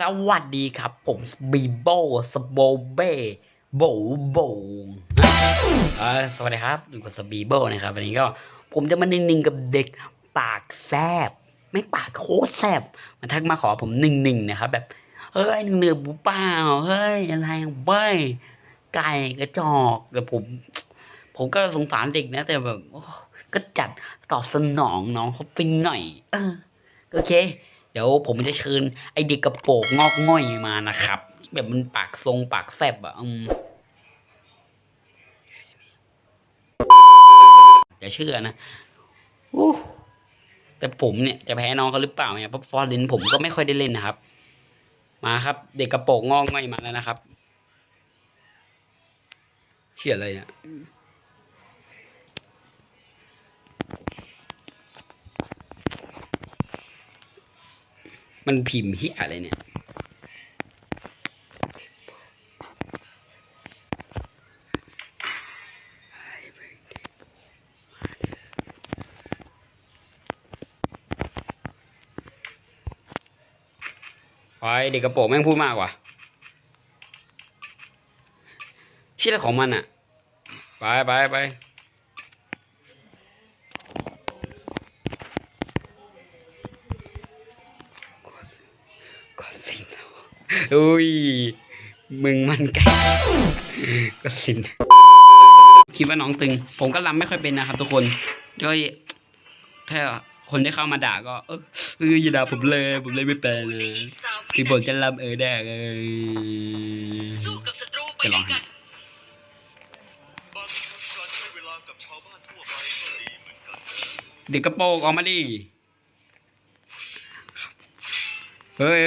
สวัสดีครับ ผมบีโบสโบเบ้โบโบเออสวัสดีครับอยู่กับสบีโบนะครับวันนี้ก็ผมจะมานิ่งๆกับเด็กปากแซบไม่ปากโคตรแซบมันทักมาขอผมนิ่งๆนะครับ แบบเฮ้ยหนึ่งเนือบูเปล่าเฮ้ยอะไรเบ้ยไก่กระจอกแต่ผม ผมก็สงสารเด็กนะ แต่แบบโอ้ก็จัดตอบสนองน้องเขาไปหน่อยเออโอเค เดี๋ยวผมจะเชิญไอเด็กกระโปงงอกง่อยมานะครับ แบบมันปากทรงปากแฟบอะอืมอย่าเชื่อนะอู้แต่ผมเนี่ยจะแพ้น้องเขาหรือเปล่าเนี่ยเพราะฟอร์ลินผมก็ไม่ค่อยได้เล่นนะครับ มาครับ เด็กกระโปงงอกง่อยมาแล้วนะครับเชื่ออะไรเนี่ย มันพิมพ์เฮียอะไรเนี่ยไปเด็กกระโปรงแม่งพูดมากว่ะชื่ออะไรของมันอะไปไปไปก็สิน อุ้ย มึงมันไก่ก็สินคิดว่าน้องตึง ผมก็รำไม่ค่อยเป็นนะครับทุกคนก็ถ้าคนที่เข้ามาด่าก็ เอออย่าด่าผมเลย ผมเลยไม่เป็นเลยคือผมจะรำเออได้เออจะลองยเวลากับชาวบ้านทั่วไปก็ดีเหมือนกันเด็กกระโปรงออกมาดิ เฮ้ย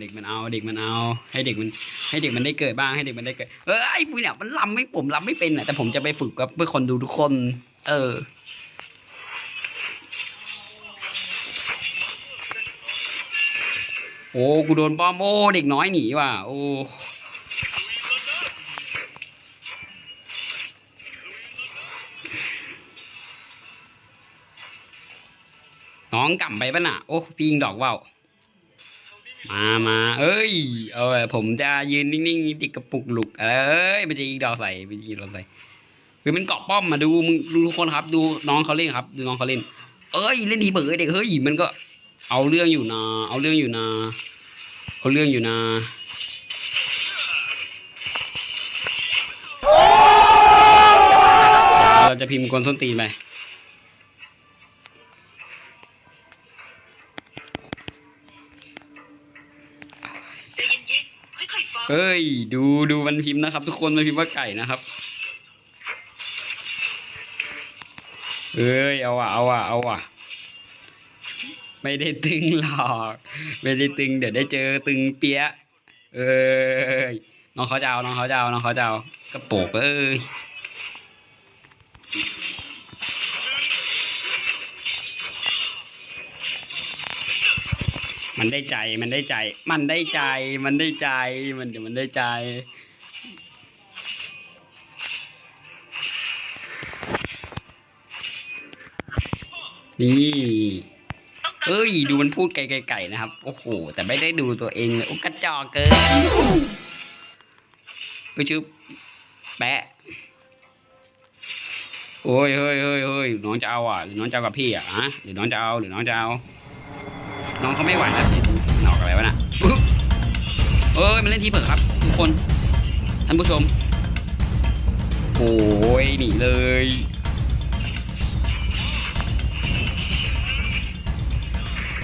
เด็กมันเอาเด็กมันเอา ให้เด็กมัน ให้เด็กมันได้เกิดบ้างให้เด็กมันได้เกิดเออไอ้พวกเนี่ยมันรำไม่ผมรำไม่เป็นอะแต่ผมจะไปฝึกกับเพื่อคนดูทุกคน เออโอ้กูโดนป้อมโอ้เด็กน้อยหนีว่ะโอ้น้องกลับไปป่ะน่ะโอ้พิงดอกว่าว มามาเอ้ย เอาผมจะยืนนิ่งๆติดกระปุกหลุก เอ้ยมันจะยิงดอกใส่มันจะยิงดอกใส่คือมันเกาะป้อมมาดูมึงดูทุกคนครับ ดูน้องเขาเล่นครับ ดูน้องเขาเล่น เอ้ยเล่นทีเบิร์เด็กเฮ้ยมันก็ เอาเรื่องอยู่นะเอาเรื่องอยู่นะเอาเรื่องอยู่นะเราจะพิมพ์กวนส้นตีนไป เอ้ย ดูดูมันพิมพ์นะครับ ทุกคนมันพิมพ์ว่าไก่นะครับเอ้ยเอาอะเอาอะเอาอะไม่ได้ตึงหรอก ไม่ได้ตึง เดี๋ยวได้เจอตึงเปียะเอ้ยน้องเขาจะเอาน้องเขาจะเอาน้องเขาจะเอากระโปกเอ้ย มันได้ใจ มันได้ใจ มันได้ใจ มันได้ใจ มันเดี๋ยวมันได้ใจ นี่เอ้ย ดูมันพูดไกลๆๆนะครับ โอ้โห แต่ไม่ได้ดูตัวเองเลยโอ้กระจอกเกินก็ชื่อแปะโอ้ยเฮ้ยเฮ้ยเฮ้ยน้องจะเอาอะหรือน้องจะเอากับพี่อะฮะหรือน้องจะเอาหรือน้องจะเอา น้องเขาไม่ไหวแล้วหนอกอะไรวะน่ะเอ้ยมันเล่นทีเผิกครับ ทุกคน ท่านผู้ชมโอ้ยหนีเลย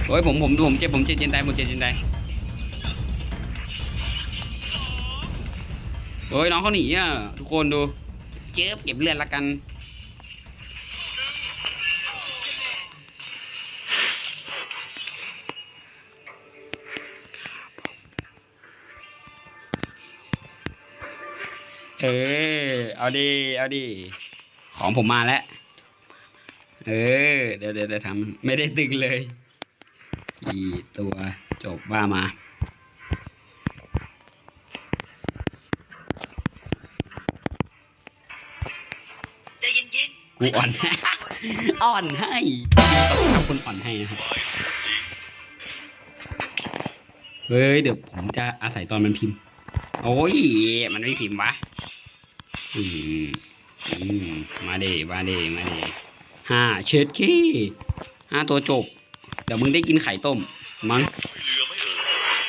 โอ้ยผมผมผมเจ็บผมเจ็บเจนได้ผมเจ็บเจนได้โอ้ยน้องเขาหนีอะทุกคนดู เจ็บเก็บเลือดละกัน ออเอาดิเอาดิของผมมาแล้ว เออ เดี๋ยวเดี๋ยวเดี๋ยวทำไม่ได้ตึงเลยกี่ตัวจบว่ามาใจเย็นกูอ่อนอ่อนให้ขอบคุณครับคุณอ่อนให้นะครับฝ่ายสุดจริงเฮ้ย เดี๋ยวผมจะอาศัยตอนมันพิมพ์ โอ้ย มันไม่พิมพ์วะ อืมอืมมาเดมาเดมาเดห้าเช็ดขี้ห้าตัวจบ เดี๋ยวมึงได้กินไข่ต้ม มั้ง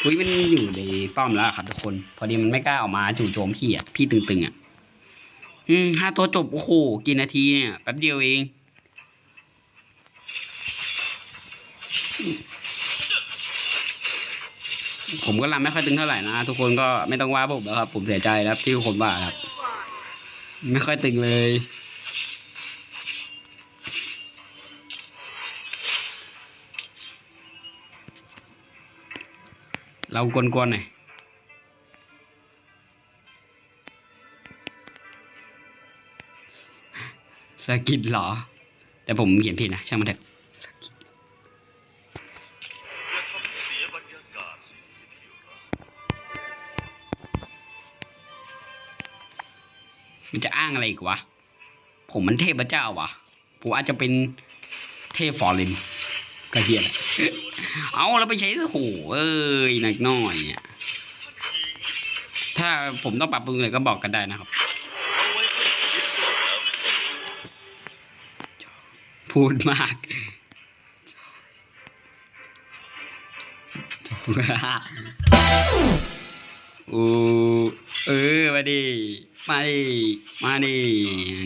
อุ้ยมันอยู่ในป้อมแล้วครับทุกคน พอดีมันไม่กล้าออกมาจู่โจมพี่อะพี่ตึงๆอะ อืมห้าตัวจบ โอ้โหกี่นาทีเนี่ยแป๊บเดียวเองผมก็รำไม่ค่อยตึงเท่าไหร่นะ ทุกคนก็ไม่ต้องว่าผมนะครับ ผมเสียใจนะครับที่ทุกคนว่าครับ ไม่ค่อยตึงเลย เรากวนๆหน่อยสกิดเหรอ แต่ผมเขียนผิดนะ ช่างมันเถอะ มันจะอ้างอะไรอีกวะ ผมมันเทพเจ้าวะผมอาจจะเป็นเทพฟอร์เรนก็เฮียเอาแล้วไปใช้โอ้โหเอ้ยหนักน่อยเนี่ยถ้าผมต้องปรับปรุงอะไรก็บอกกันได้นะครับ พูดมากอูเออมาดิ มาดิมาดิ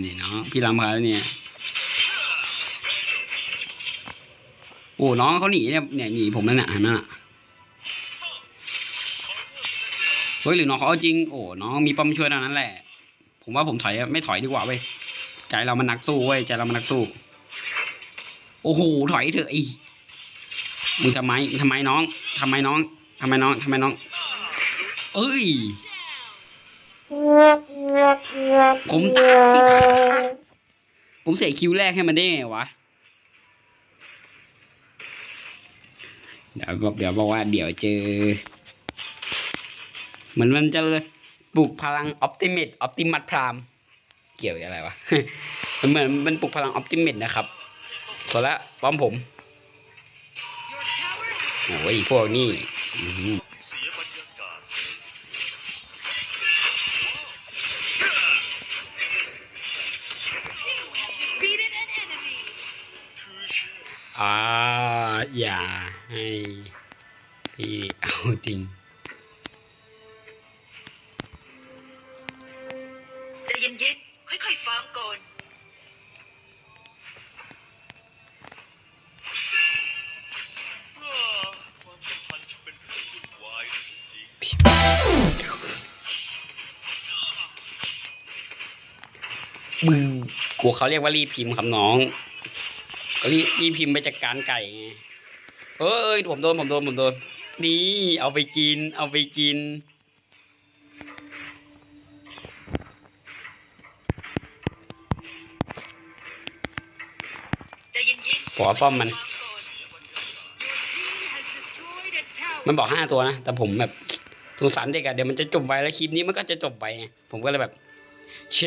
นี่เนาะพี่รำพาเนี่ยโอ้น้องเขาหนีเนี่ยเนี่ยหนีผมนั่นน่ะเห็นไหมน่ะเฮ้ยหรือน้องเขาเอาจริง โอ้น้องมีป้อมช่วยเท่านั้นแหละ ผมว่าผมถอยไม่ถอยดีกว่าเว้ยใจเรามันนักสู้เว้ยใจเรามันนักสู้ โอ้โหถอยเถอะไอ้มึงทำไมมึงทำไมน้องทำไมน้องทำไมน้องทำไมน้อง เอ้ย ผมตายผมเสียคิวแรกให้มันได้ไงวะ เดี๋ยวบอกเดี๋ยวบอกว่าเดี๋ยวเจอ เหมือนมันจะปลุกพลังออ t ติ a t ออ t ติมัสพราม เกี่ยวอะไรวะ มันเหมือนมันปลุกพลังออ t ติ a t นะครับส่วนละป้อมผม โอ้ยพวกนี้ อย่าให้พี่เอาจริงใจเย็นๆค่อยๆฟังก่อนอ่าความสัมพันธ์ช่างเป็นเรื่องวุ่นวายจริงมึงกลัวเขาเรียกว่ารีพิมพ์ครับน้อง ก็รีรีพิมพ์ไปจัดการไก่ไง เอ้ยผมโดนผมโดนผมโดน นี่เอาไปกิน เอาไปกินใจเย็นๆผมว่าป้อมมัน มันบอกห้าตัวนะ แต่ผมแบบสงสารเด็กอะเดี๋ยวมันจะจบไปแล้วคลิปนี้มันก็จะจบไปไงผมก็เลยแบบ เช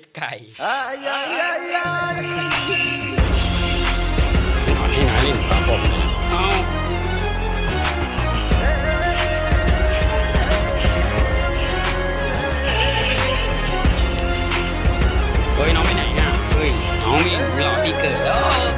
ดไก่ขอให้หาเล่นครับผมเอา เฮ้ยน้องไปไหนอะเฮ้ยน้องมีหล่อที่เกิดแล้วตายแล้ว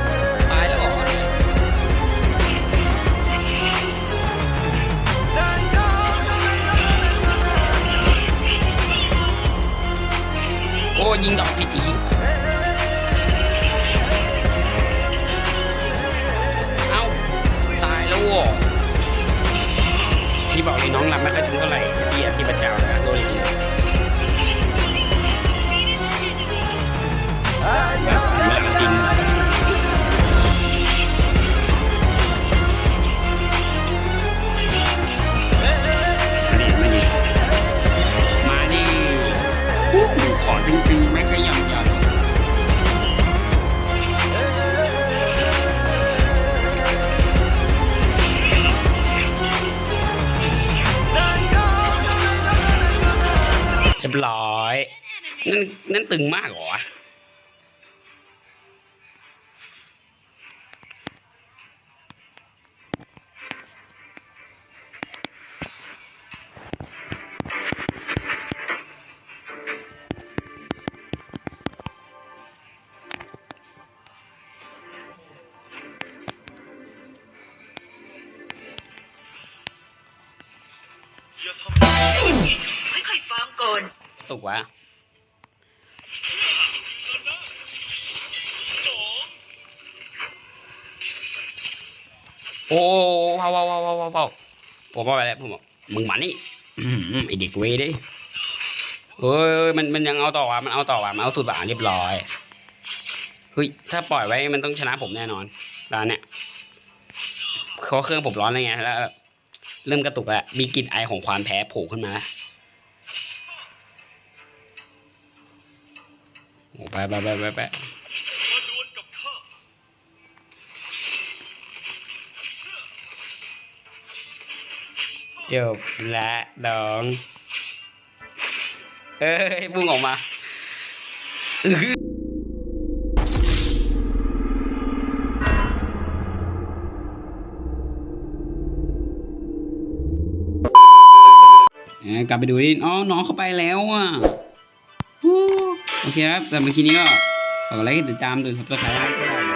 นั่นนั่นตึงมากเหรออย่าทำคยฟังก่อนตกวะ โอ้ว้าวว้าวว้าวว้าวว้าวผมว่าไปแล้วผมบอกมึงมานี่อืมไอเด็กเวดิเฮ้ยมันมันยังเอาต่อว่ะมันเอาต่อว่ะมันเอาสุดบ่าเรียบร้อยเฮ้ยถ้าปล่อยไว้มันต้องชนะผมแน่นอนร้านเนี้ยเพราะเครื่องผมร้อนอะไรไงแล้วเริ่มกระตุกแล้วมีกลิ่นไอของความแพ้โผล่ขึ้นมาแล้วโอ้ไปไปไปไปไป จบละดอง เอ้ยพุ่งออกมาอื้อหือเอ้ยกลับไปดูดิอ๋อ น้องเข้าไปแล้วอะ โอเคครับ แต่เมื่อกี้นี้ก็ฝากกดไลค์ติดตามดูสับสไครต์นะครับ